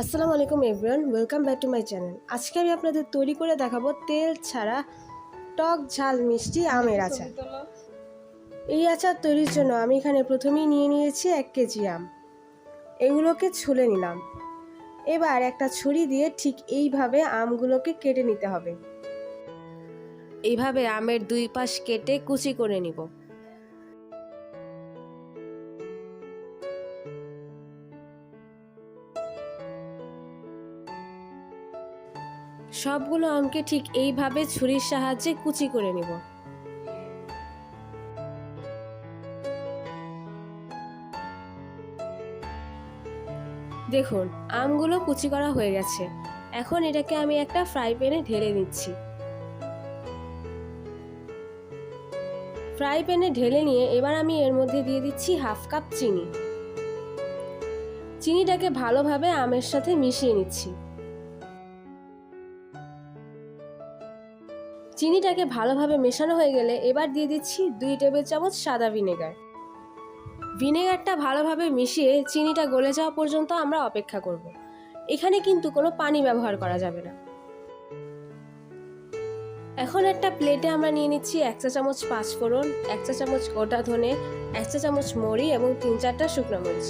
আসসালামু আলাইকুম everyone, welcome back to my channel. আজকে আমি আপনাদের তৈরি করে দেখাবো তেল ছাড়া টক ঝাল মিষ্টি আমের আচার। এই আচার তৈরির জন্য আমি এখানে প্রথমেই নিয়ে নিয়েছি এক কেজি আম। এগুলোকে ছুলে নিলাম। এবার একটা ছুরি দিয়ে ঠিক এইভাবে আমগুলোকে কেটে নিতে হবে। এইভাবে আমের দুই পাশ কেটে কুচি করে নিব। সবগুলো আমকে ঠিক এইভাবে ছুরির সাহায্যে কুচি করে নিব। দেখুন, আমগুলো কুচি করা হয়ে গেছে। এখন এটাকে আমি একটা ফ্রাই প্যানে ঢেলে নিচ্ছি। ফ্রাই প্যানে ঢেলে নিয়ে এবার আমি এর মধ্যে দিয়ে দিচ্ছি হাফ কাপ চিনি। চিনিটাকে ভালোভাবে আমের সাথে মিশিয়ে নিচ্ছি। চিনিটাকে ভালোভাবে মেশানো হয়ে গেলে এবার দিয়ে দিচ্ছি দুই টেবিল চামচ সাদা ভিনেগার ভিনেগারটা ভালোভাবে মিশিয়ে চিনিটা গলে যাওয়া পর্যন্ত আমরা অপেক্ষা করব। এখানে কিন্তু কোনো পানি ব্যবহার করা যাবে না এখন একটা প্লেটে আমরা নিয়ে নিচ্ছি এক চা চামচ পাঁচফোড়ন, এক চা চামচ গোটা ধনে, এক চা চামচ মরি এবং তিন চারটা শুকনো মরিচ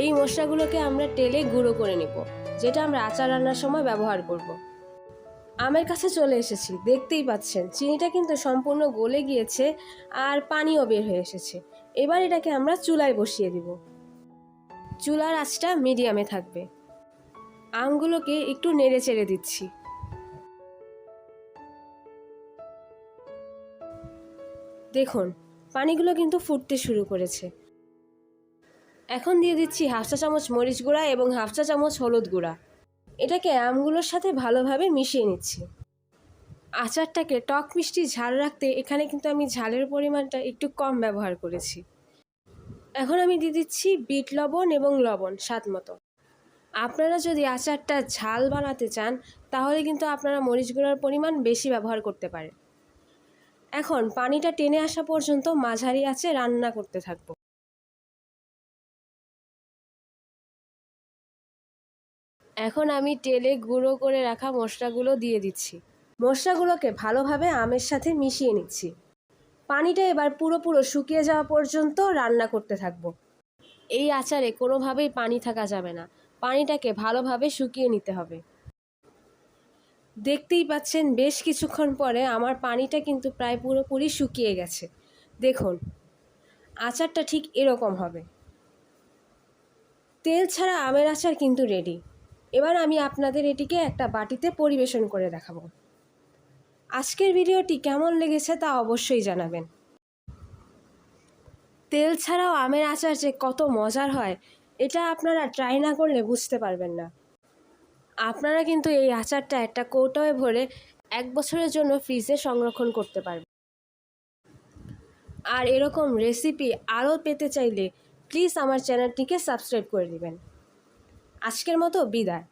এই মশলাগুলোকে আমরা তেলে গুঁড়ো করে নিব, যেটা আমরা আচার রান্নার সময় ব্যবহার করব। আমের কাছে চলে এসেছি, দেখতেই পাচ্ছেন। চিনিটা কিন্তু সম্পূর্ণ গলে গিয়েছে আর পানিও বের হয়ে এসেছে। এবার এটাকে আমরা চুলায় বসিয়ে দিব। চুলার আঁচটা মিডিয়ামে থাকবে। আমগুলোকে একটু নেড়ে চেড়ে দিচ্ছি। দেখুন, পানিগুলো কিন্তু ফুটতে শুরু করেছে। এখন দিয়ে দিচ্ছি হাফ চা চামচ মরিচ গুঁড়া এবং হাফ চা চামচ হলুদ গুঁড়া। এটাকে আমগুলোর সাথে ভালোভাবে মিশিয়ে নিচ্ছি। আচারটাকে টক মিষ্টি ঝাল রাখতে এখানে কিন্তু আমি ঝালের পরিমাণটা একটু কম ব্যবহার করেছি। এখন আমি দিয়ে দিচ্ছি বিট লবণ এবং লবণ স্বাদ মতো। আপনারা যদি আচারটা ঝাল বানাতে চান, তাহলে কিন্তু আপনারা মরিচ পরিমাণ বেশি ব্যবহার করতে পারেন। এখন পানিটা টেনে আসা পর্যন্ত মাঝারি আছে রান্না করতে থাকব। এখন আমি তেলে গুঁড়ো করে রাখা মশলাগুলো দিয়ে দিচ্ছি। মশলাগুলোকে ভালোভাবে আমের সাথে মিশিয়ে নিচ্ছি। পানিটা এবার পুরো পুরো শুকিয়ে যাওয়া পর্যন্ত রান্না করতে থাকব। এই আচারে কোনোভাবেই পানি থাকা যাবে না। পানিটাকে ভালোভাবে শুকিয়ে নিতে হবে। দেখতেই পাচ্ছেন বেশ কিছুক্ষণ পরে আমার পানিটা কিন্তু প্রায় পুরোপুরি শুকিয়ে গেছে। দেখুন, আচারটা ঠিক এরকম হবে। তেল ছাড়া আমের আচার কিন্তু রেডি এবার আমি আপনাদের এটিকে একটা বাটিতে পরিবেশন করে দেখাবো। আজকের ভিডিওটি কেমন লেগেছে তা অবশ্যই জানাবেন। তেল ছাড়াও আমের আচার যে কত মজার হয়, এটা আপনারা ট্রাই না করলে বুঝতে পারবেন না। আপনারা কিন্তু এই আচারটা একটা কৌটোয় ভরে এক বছরের জন্য ফ্রিজে সংরক্ষণ করতে পারবেন। আর এরকম রেসিপি আরও পেতে চাইলে প্লিজ আমার চ্যানেলটিকে সাবস্ক্রাইব করে দিবেন। আজকের মতো বিদায়।